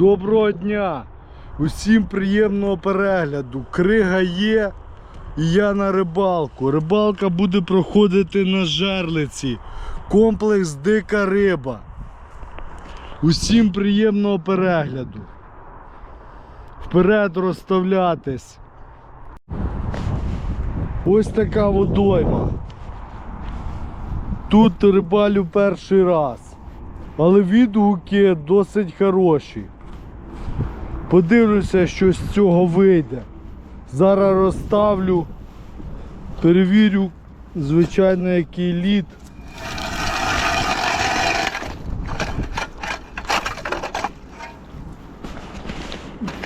Доброго дня! Усім приємного перегляду. Крига є і я на рибалку. Рибалка буде проходити на жерлиці. Комплекс Дика риба. Усім приємного перегляду. Вперед розставлятись. Ось така водойма. Тут рибалю перший раз. Але відгуки досить хороші. Подивлюся, що з цього вийде. Зараз розставлю, перевірю, звичайно, який лід.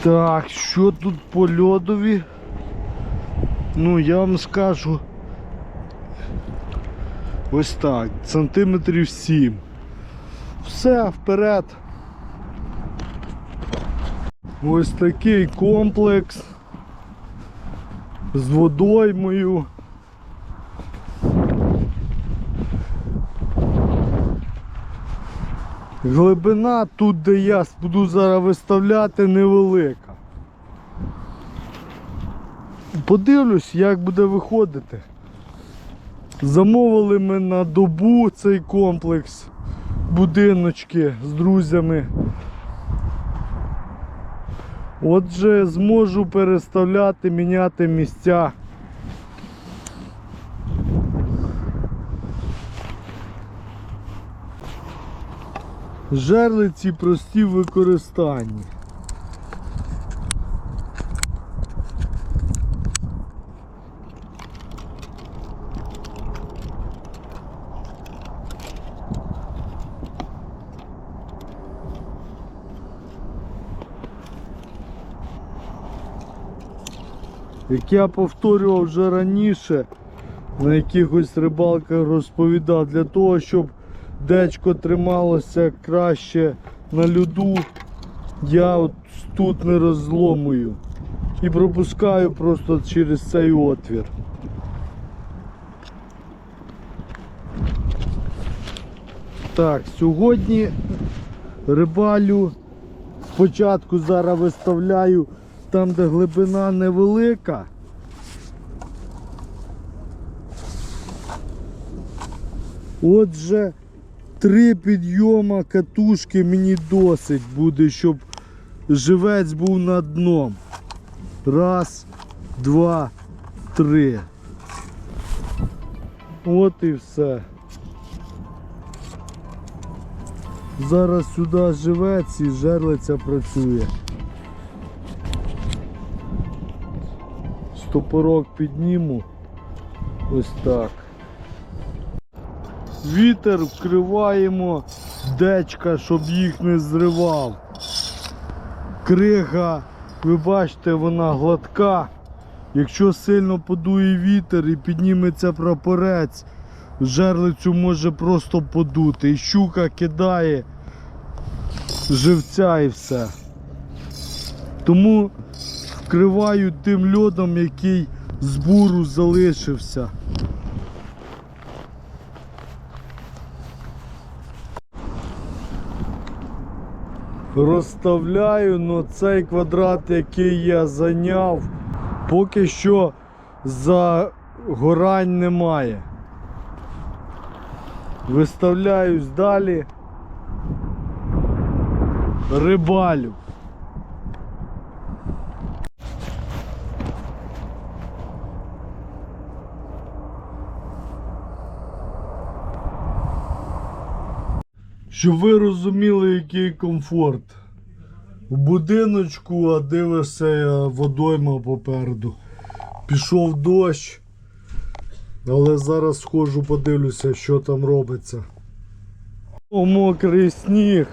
Так, що тут по льодові? Ну, я вам скажу. Ось так, сантиметрів 7. Все, вперед. Ось такий комплекс з водоймою. Глибина тут, де я буду зараз виставляти, невелика. Подивлюсь, як буде виходити. Замовили ми на добу цей комплекс, будиночки з друзями. Отже, зможу переставляти, міняти місця. Жерлиці прості в використанні. Як я повторював вже раніше, на якихось рибалках розповідав, для того, щоб дечко трималося краще на льоду, я от тут не розломую і пропускаю просто через цей отвір. Так, сьогодні рибалю спочатку зараз виставляю там, де глибина невелика. Отже, три підйома катушки мені досить буде, щоб живець був над дном. Раз, два, три. От і все. Зараз сюди живець і жерлиця працює. Стопорок підніму. Ось так. Вітер вкриваємо дечка, щоб їх не зривав. Крига, ви бачите, вона гладка. Якщо сильно подує вітер і підніметься прапорець, жерлицю може просто подути. І щука кидає живця і все. Тому вкриваю тим льодом, який з буру залишився. Розставляю, но цей квадрат, який я зайняв, поки що загорань немає. Виставляюсь далі. Рибалю. Щоб ви розуміли, який комфорт. В будиночку, а дивишся водойма попереду. Пішов дощ. Але зараз схожу, подивлюся, що там робиться. О, мокрий сніг.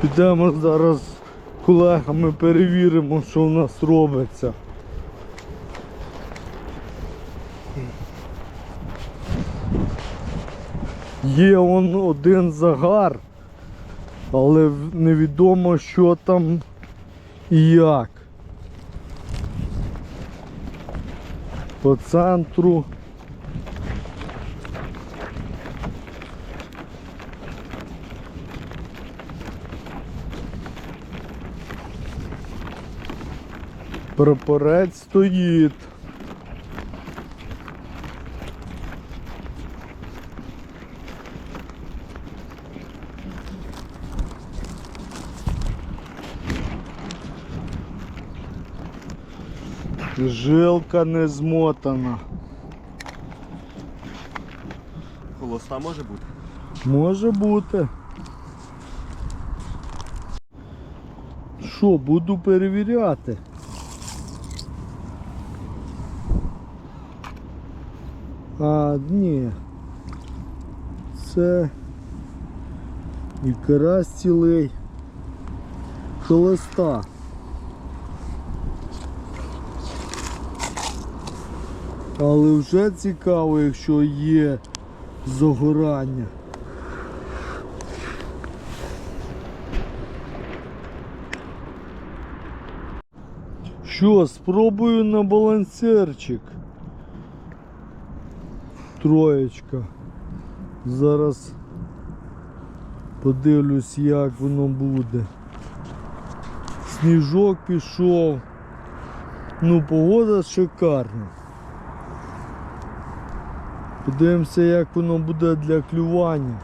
Підемо зараз з колегами перевіримо, що в нас робиться. Є он один загар, але невідомо що там і як. По центру. Прапорець стоїть. Жилка не змотана. Холоста може бути? Може бути. Що, буду перевіряти. А, ні. Це і карась цілий. Холоста. Але вже цікаво, якщо є загорання. Що, спробую на балансерчик. Троєчка. Зараз подивлюсь, як воно буде. Сніжок пішов. Ну, погода шикарна. Подивимося, як воно буде для клювання.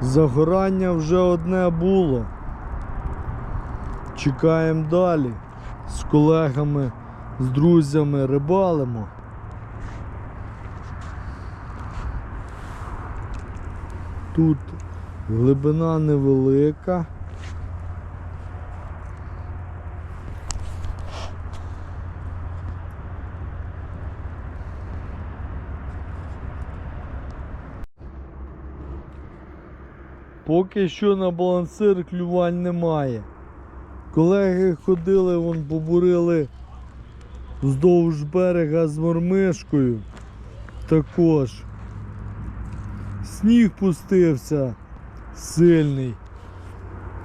Загорання вже одне було. Чекаємо далі. З колегами, з друзями рибалимо. Тут глибина невелика. Поки що на балансир клювань немає. Колеги ходили, вон побурили вздовж берега з мормишкою. Також. Сніг пустився сильний.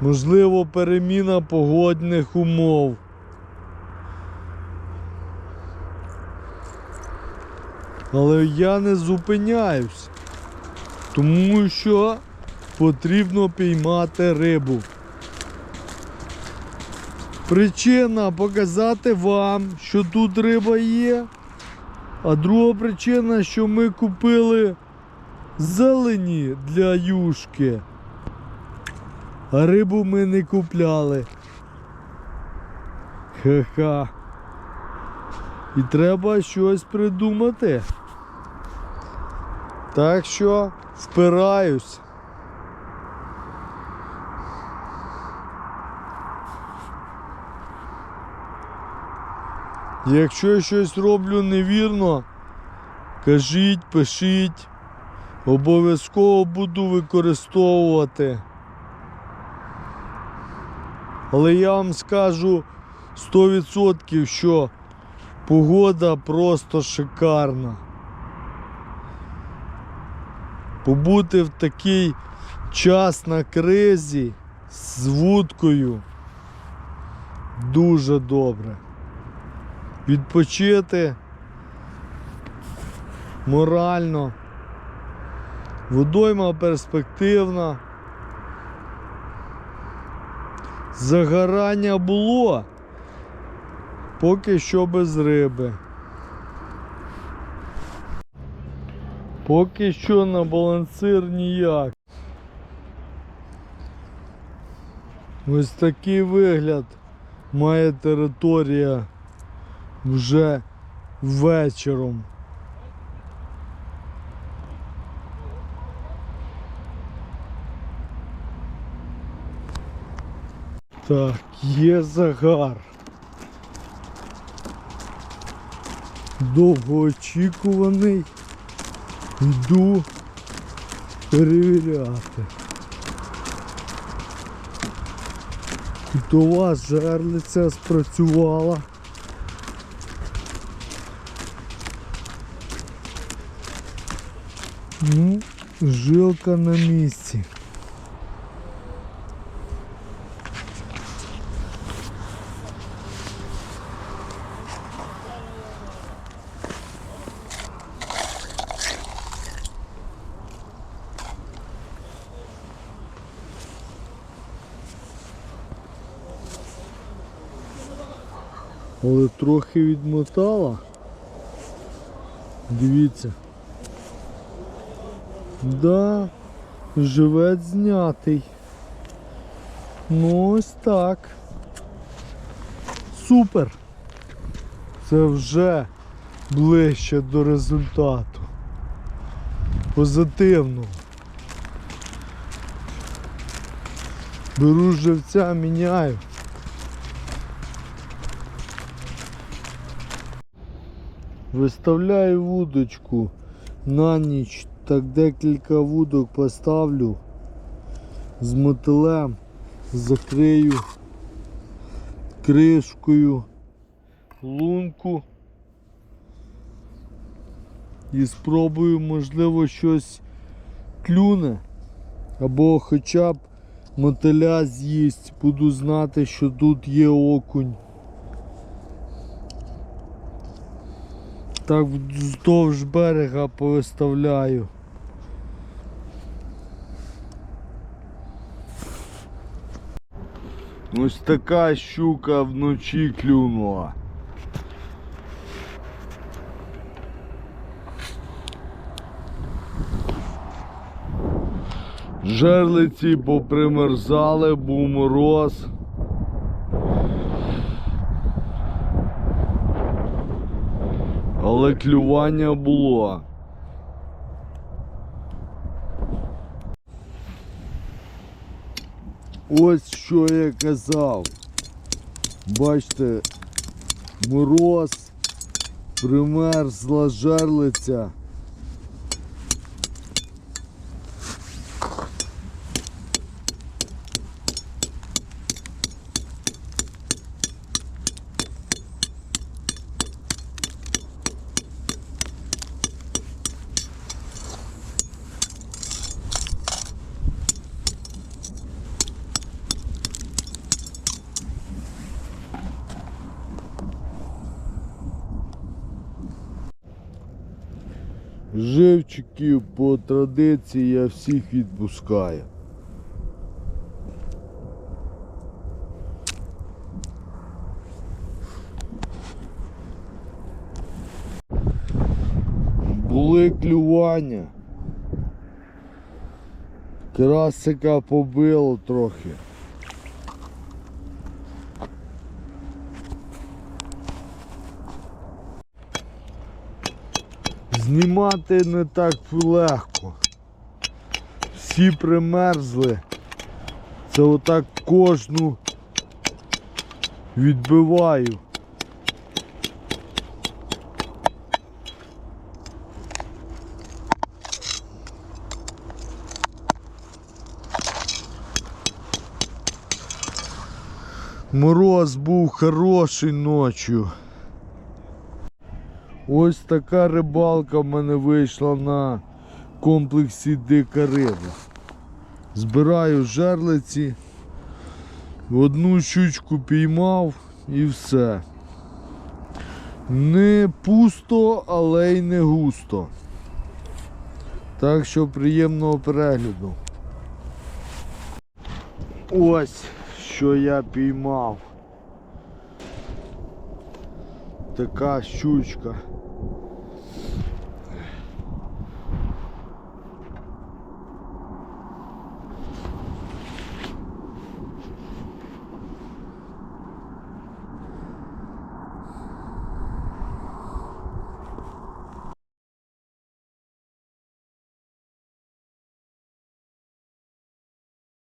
Можливо, переміна погодних умов. Але я не зупиняюсь, тому що потрібно піймати рибу. Причина показати вам, що тут риба є. А друга причина, що ми купили зелені для юшки. А рибу ми не купляли. Ха-ха. І треба щось придумати. Так що впираюсь. Якщо я щось роблю невірно, кажіть, пишіть. Обов'язково буду використовувати. Але я вам скажу 100%, що погода просто шикарна. Побути в такий час на кризі з вудкою дуже добре відпочити морально. Водойма перспективна. Загорання було, поки що без риби. Поки що на балансир ніяк. Ось такий вигляд має територія вже вечором. Так, є загар. Довгоочікуваний. Йду перевіряти. Кутова жерлиця спрацювала. Ну, жилка на місці. Але трохи відмотала. Дивіться. Да, живець знятий. Ну ось так. Супер. Це вже ближче до результату. Позитивно. Беру живця, міняю. Виставляю вудочку на ніч, так декілька вудок поставлю з мотилем, закрию кришкою лунку і спробую, можливо, щось клюне або хоча б мотиля з'їсть, буду знати, що тут є окунь. Так вздовж берега повиставляю. Ось така щука вночі клюнула. Жерлиці попримерзали, був мороз. Але клювання було. Ось що я казав. Бачите, мороз, примерзла жерлиця. Живчиків по традиції я всіх відпускаю. Були клювання. Красика побило трохи. Знімати не так легко. Всі примерзли. Це отак кожну відбиваю. Мороз був хороший ночью. Ось така рибалка в мене вийшла на комплексі Дика риба. Збираю жерлиці, одну щучку піймав і все. Не пусто, але й не густо. Так що приємного перегляду. Ось що я піймав. така щучка.